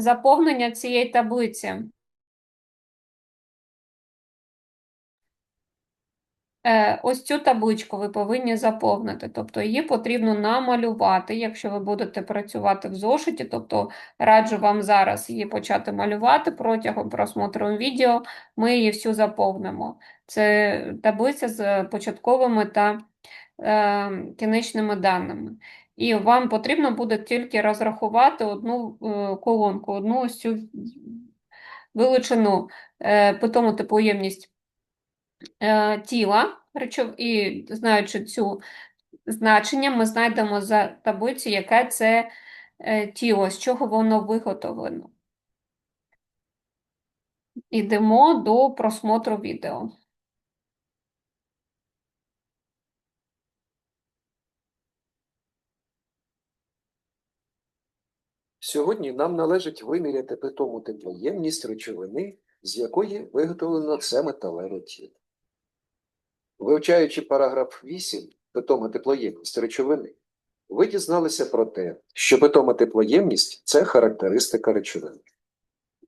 заповнення цієї таблиці. Е, Ось цю табличку ви повинні заповнити, тобто її потрібно намалювати, якщо ви будете працювати в зошиті, тобто раджу вам зараз її почати малювати протягом просмотру відео, ми її всю заповнимо. Це таблиця з початковими та е, кінечними даними. І вам потрібно буде тільки розрахувати одну е, колонку, одну ось цю величину, е, питому теплоємність е, тіла, і знаючи цю значення, ми знайдемо за таблицю, яке це тіло, з чого воно виготовлено. Ідемо до просмотру відео. Сьогодні нам належить виміряти питому теплоємність речовини, з якої виготовлено це металеве тіло. Вивчаючи параграф 8 питома теплоємність речовини, ви дізналися про те, що питома теплоємність це характеристика речовини.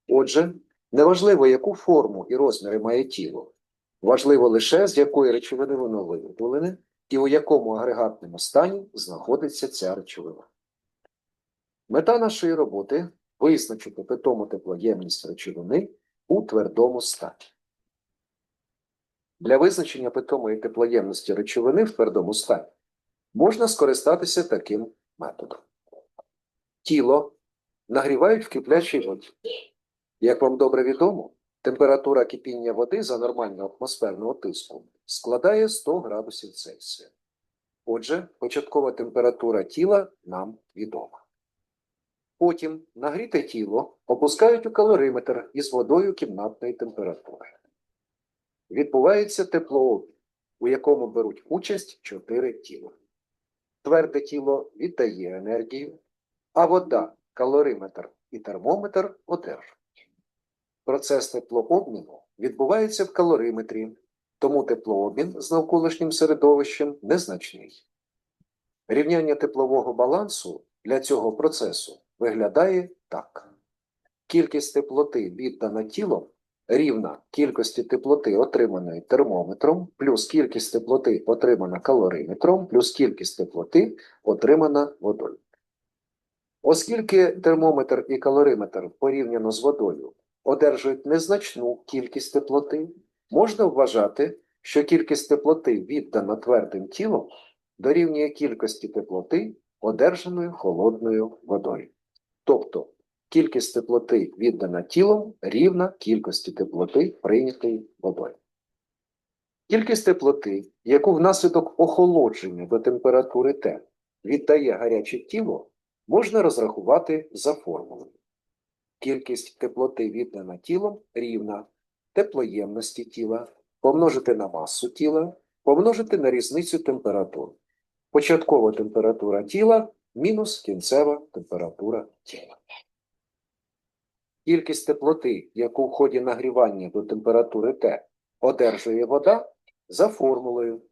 Отже, неважливо, яку форму і розміри має тіло, важливо лише з якої речовини воно виготовлене і у якому агрегатному стані знаходиться ця речовина. Мета нашої роботи визначити питому теплоємність речовини у твердому стані. Для визначення питомої теплоємності речовини в твердому стані можна скористатися таким методом. Тіло нагрівають в киплячій воді. Як вам добре відомо, температура кипіння води за нормального атмосферного тиску складає 100 градусів Цельсія. Отже, початкова температура тіла нам відома. Потім нагріте тіло опускають у калориметр із водою кімнатної температури. Відбувається теплообмін, у якому беруть участь чотири тіла. Тверде тіло віддає енергію, а вода, калориметр і термометр одержують. Процес теплообміну відбувається в калориметрі, тому теплообмін з навколишнім середовищем незначний. Рівняння теплового балансу для цього процесу виглядає так. Кількість теплоти віддана тілом рівна кількості теплоти, отриманої термометром, плюс кількість теплоти, отримана калориметром, плюс кількість теплоти, отримана водою. Оскільки термометр і калориметр порівняно з водою одержують незначну кількість теплоти, можна вважати, що кількість теплоти, віддана твердим тілом, дорівнює кількості теплоти, одержаної холодною водою. Тобто кількість теплоти, віддана тілом, рівна кількості теплоти, прийнятої водою. Кількість теплоти, яку внаслідок охолодження до температури Т віддає гаряче тіло, можна розрахувати за формулою. Кількість теплоти, віддана тілом, рівна теплоємності тіла, помножити на масу тіла, помножити на різницю температур. Початкова температура тіла мінус кінцева температура тіла. Кількість теплоти, яку в ході нагрівання до температури Т одержує вода, за формулою.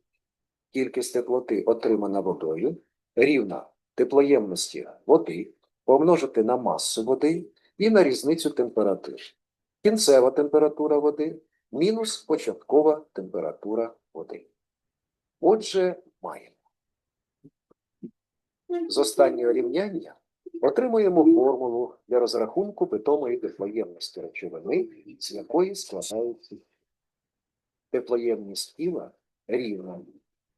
Кількість теплоти, отримана водою, рівна теплоємності води, помножити на масу води і на різницю температур. Кінцева температура води мінус початкова температура води. Отже, маємо. З останнього рівняння отримуємо формулу для розрахунку питомої теплоємності речовини, з якої складається теплоємність тіла рівна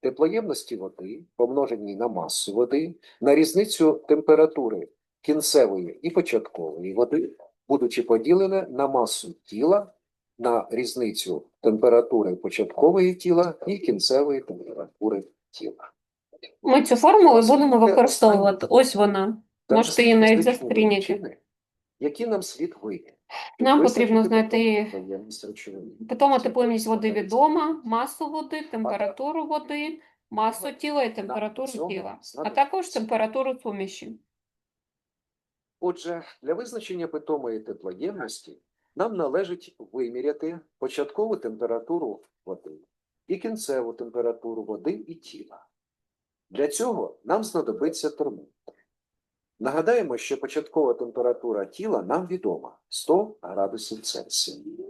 теплоємності води, помноженій на масу води, на різницю температури кінцевої і початкової води, будучи поділене на масу тіла, на різницю температури початкової тіла і кінцевої температури тіла. Ми цю формулу будемо використовувати. Ось вона. Та Можете її навіть фізичні Які нам слід вийти? Нам потрібно знайти питома теплоємність води відома, масу води, температуру води, масу тіла і температуру тіла, а також температуру суміші. Отже, для визначення питомої теплоємності нам належить виміряти початкову температуру води і кінцеву температуру води і тіла. Для цього нам знадобиться термометр. Нагадаємо, що початкова температура тіла нам відома 100 градусів Цельсія.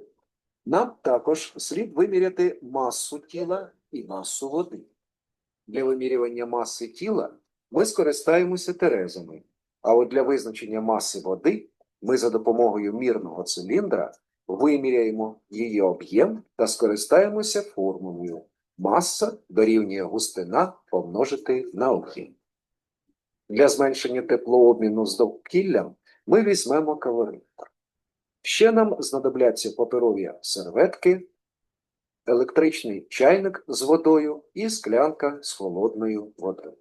Нам також слід виміряти масу тіла і масу води. Для вимірювання маси тіла ми скористаємося терезами, а от для визначення маси води ми за допомогою мірного циліндра виміряємо її об'єм та скористаємося формулою маса дорівнює густина помножити на об'єм. Для зменшення теплообміну з довкіллям ми візьмемо калоріметр. Ще нам знадобляться паперові серветки, електричний чайник з водою і склянка з холодною водою.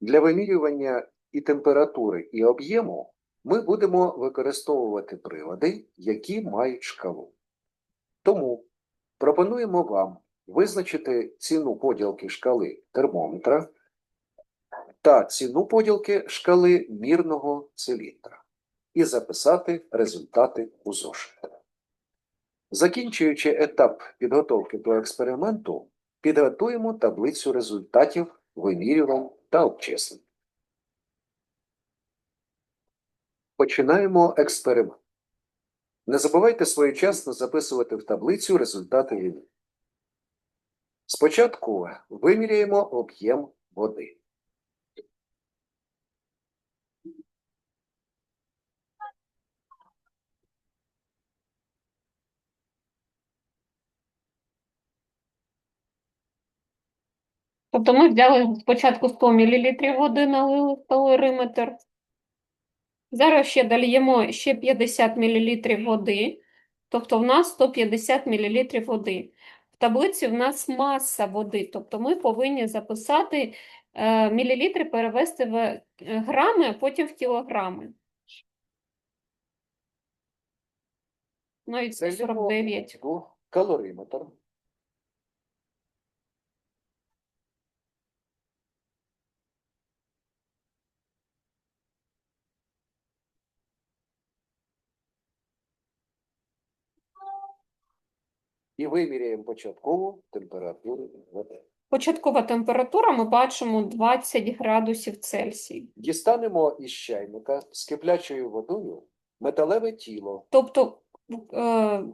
Для вимірювання і температури, і об'єму ми будемо використовувати прилади, які мають шкалу. Тому пропонуємо вам визначити ціну поділки шкали термометра та ціну поділки шкали мірного циліндра і записати результати у зошит. Закінчуючи етап підготовки до експерименту, підготуємо таблицю результатів вимірювань та обчислень. Починаємо експеримент. Не забувайте своєчасно записувати в таблицю результати вимірювань. Спочатку виміряємо об'єм води. Тобто ми взяли спочатку 100 мл води, налили в калориметр. Зараз ще дольємо ще 50 мл води, тобто в нас 150 мл води. В таблиці в нас маса води, тобто ми повинні записати е, мілілітри, перевести в е, грами, а потім в кілограми. Навіть Це 49. в калориметр. І виміряємо початкову температуру води. Початкова температура ми бачимо 20 градусів Цельсія. Дістанемо із чайника з киплячою водою металеве тіло. Тобто е,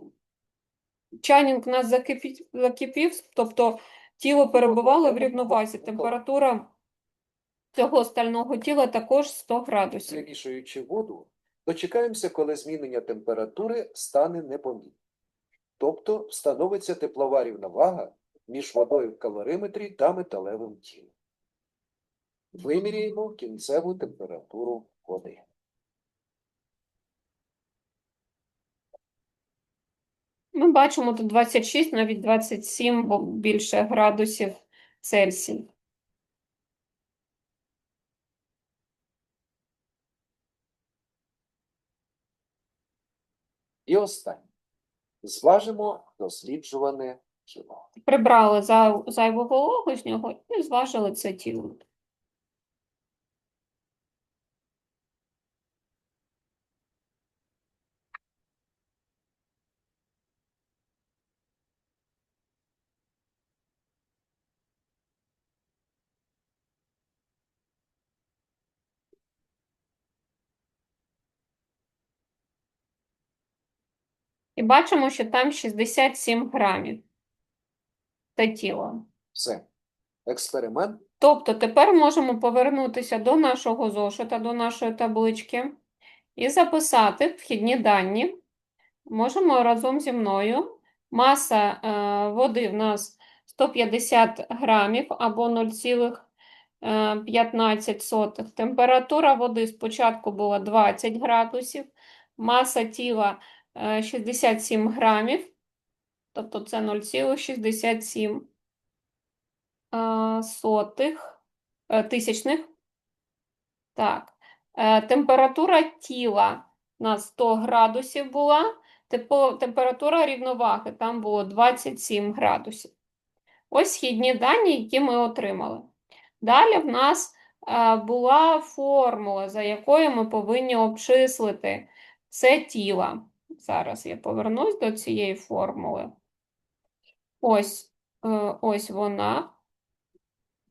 чайник у нас закипів, закипів, тобто тіло перебувало в рівновазі. Температура цього стального тіла також 100 градусів. Замішуючи воду, дочекаємося, коли змінення температури стане непомітним. Тобто встановиться теплова рівновага між водою в калориметрі та металевим тілом. Виміряємо кінцеву температуру води. Ми бачимо тут 26, навіть 27, бо більше градусів Цельсія. І останнє. Зважимо досліджуване тіло. Прибрали зай- зайву вологу з нього і зважили це тіло. І бачимо, що там 67 грамів. Це тіло. Все. Експеримент Тобто тепер можемо повернутися до нашого зошита, до нашої таблички і записати вхідні дані. Можемо разом зі мною. Маса е, води в нас 150 грамів або 0,15. Температура води спочатку була 20 градусів, маса тіла 67 грамів, тобто це 0,67 е, сотих, е, тисячних. Так. Е, Температура тіла на 100 градусів була, типу, температура рівноваги там було 27 градусів. Ось східні дані, які ми отримали. Далі в нас е, була формула, за якою ми повинні обчислити це тіло. Зараз я повернусь до цієї формули. Ось, е, ось вона.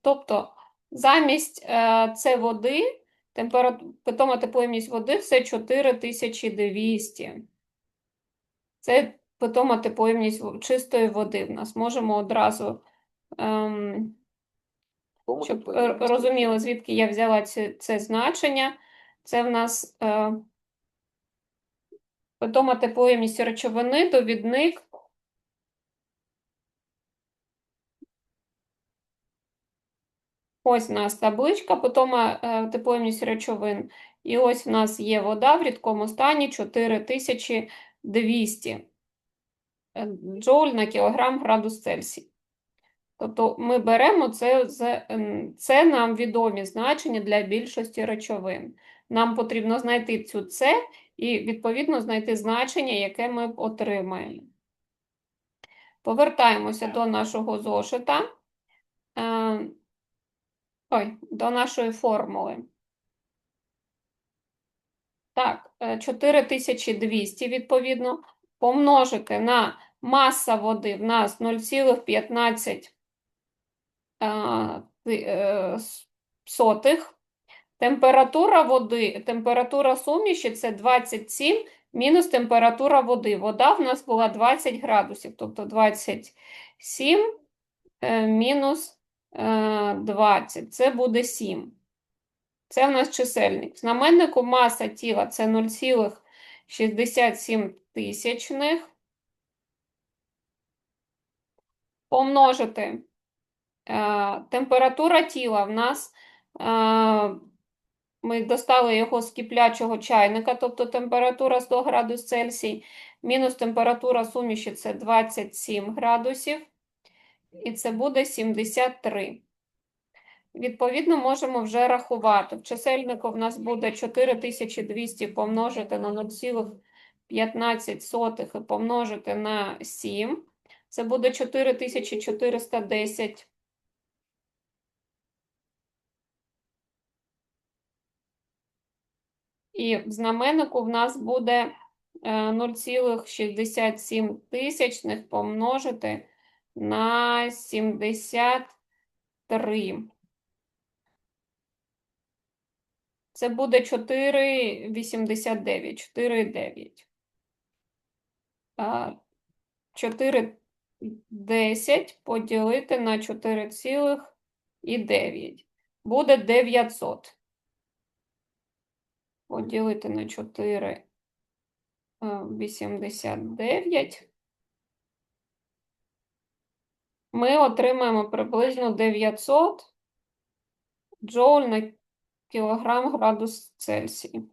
Тобто Замість е, це води, температура, питома тепловість води це 4200. Це питома тепловість чистої води в нас. Можемо одразу, ем, щоб розуміли, звідки я взяла це, це значення. Це в нас е, питома тепловість речовини, довідник Ось у нас табличка, питома е, тепловість речовин. І ось в нас є вода в рідкому стані 4200 е, джоуль на кілограм градус Цельсій. Тобто ми беремо це, ем, це нам відомі значення для більшості речовин. Нам потрібно знайти цю це і, відповідно, знайти значення, яке ми отримаємо. Повертаємося до нашого зошита. Е, Ой, до нашої формули. Так, е, 4200, відповідно, помножити на маса води в нас 0,15 а, ти- е, сотих. Температура води, температура суміші це 27 мінус температура води. Вода в нас була 20 градусів, тобто 27 е, мінус е, 20, це буде 7. Це в нас чисельник. В знаменнику маса тіла це 0,67 тисячних. Помножити е, температура тіла в нас, е, ми достали його з киплячого чайника, тобто температура 100 градус Цельсій, мінус температура суміші це 27 градусів, і це буде 73. Відповідно, можемо вже рахувати. В чисельнику в нас буде 4200 помножити на 0,15 і помножити на 7. Це буде 4410. І в знаменнику в нас буде е, 0,67 тисячних помножити на 73. Це буде 4,89, 4,9. А, 4,10 поділити на 4,9. Буде 900. Поділити на 4,89. Ми отримаємо приблизно 900 джоуль на кілограм градус Цельсій.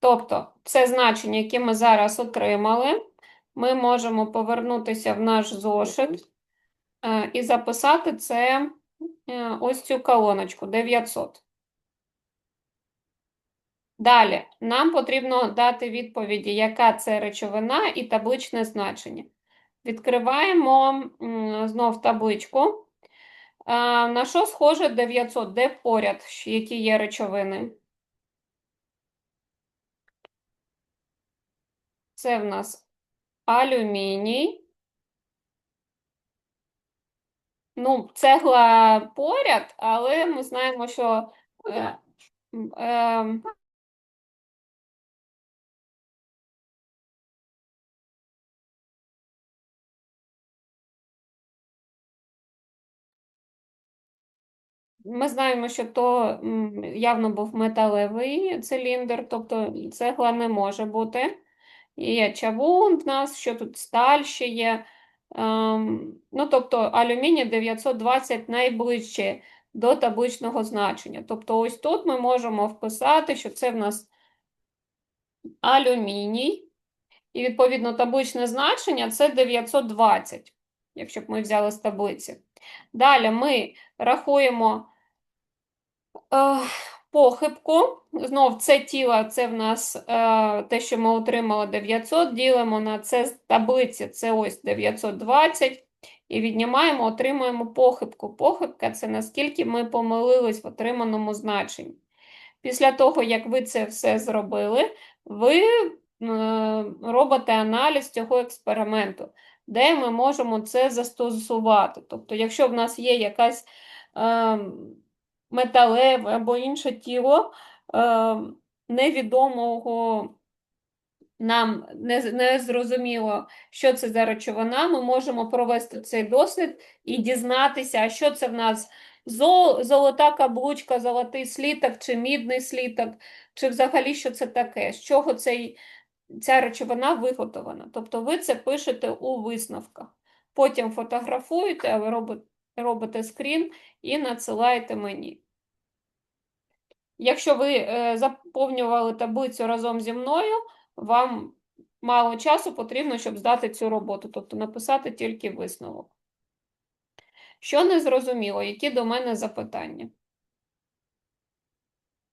Тобто, це значення, яке ми зараз отримали, ми можемо повернутися в наш зошит е, і записати це е, ось цю колоночку 900. Далі, нам потрібно дати відповіді, яка це речовина і табличне значення. Відкриваємо знов табличку. На що схоже 900? Де поряд, які є речовини? Це в нас алюміній. Ну, цегла поряд, але ми знаємо, що е, м, ем, Ми знаємо, що то явно був металевий циліндр, тобто цегла не може бути. Є чавун в нас, що тут сталь ще є. Ем, ну, тобто алюміній 920 найближче до табличного значення. Тобто ось тут ми можемо вписати, що це в нас алюміній. І відповідно табличне значення це 920, якщо б ми взяли з таблиці. Далі ми рахуємо е, похибку. Знов це тіло, це в нас е, те, що ми отримали 900, ділимо на це з таблиці, це ось 920. І віднімаємо, отримуємо похибку. Похибка це наскільки ми помилились в отриманому значенні. Після того, як ви це все зробили, ви е, робите аналіз цього експерименту, де ми можемо це застосувати. Тобто, якщо в нас є якась е, металеве або інше тіло е, невідомого нам не, не зрозуміло, що це за речовина, ми можемо провести цей дослід і дізнатися, що це в нас зо- золота каблучка, золотий сліток чи мідний сліток, чи взагалі що це таке, з чого цей, ця речовина виготовлена. Тобто ви це пишете у висновках. Потім фотографуєте, ви робите, робите скрін і надсилаєте мені. Якщо ви е, заповнювали таблицю разом зі мною, вам мало часу потрібно, щоб здати цю роботу, тобто написати тільки висновок. Що не зрозуміло, які до мене запитання?